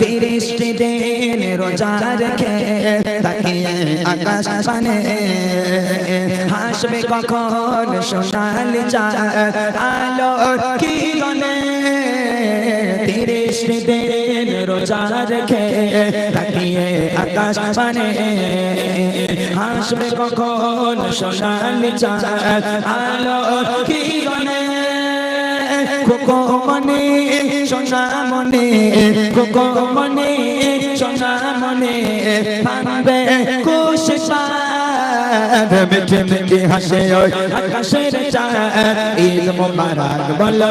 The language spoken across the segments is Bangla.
তিরিশটি দিন রোজা রেখে তাকিয়ে আকাশ পানে হাসবে কখন সোনালি চাঁদ? আলো কি গনে তিরিশটি দিন রোজা রেখে তাকিয়ে আকাশ পানে হাসবে কখন সোনালি চাঁদ? আলো কি কোকো মনে সোনা মনে কোকো মনে সোনা মনে ভাঙবে খুশি মিঠে মিঠে হাসে ওই আকাশের চাঁদ। ঈদ মোবারক বলো।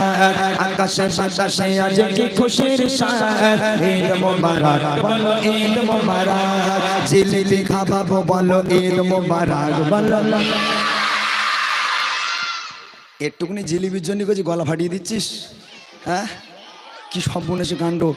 আকাশে বাতাসে আজকে খুশির শহর ঈদ মোবারক, বলো ঈদ মোবারক। বলো ঈদ মোবারক, বলো। জিলিপির জন্য গলা ফাটিয়ে দিচ্ছিস? হ্যাঁ? কি সব কাণ্ড।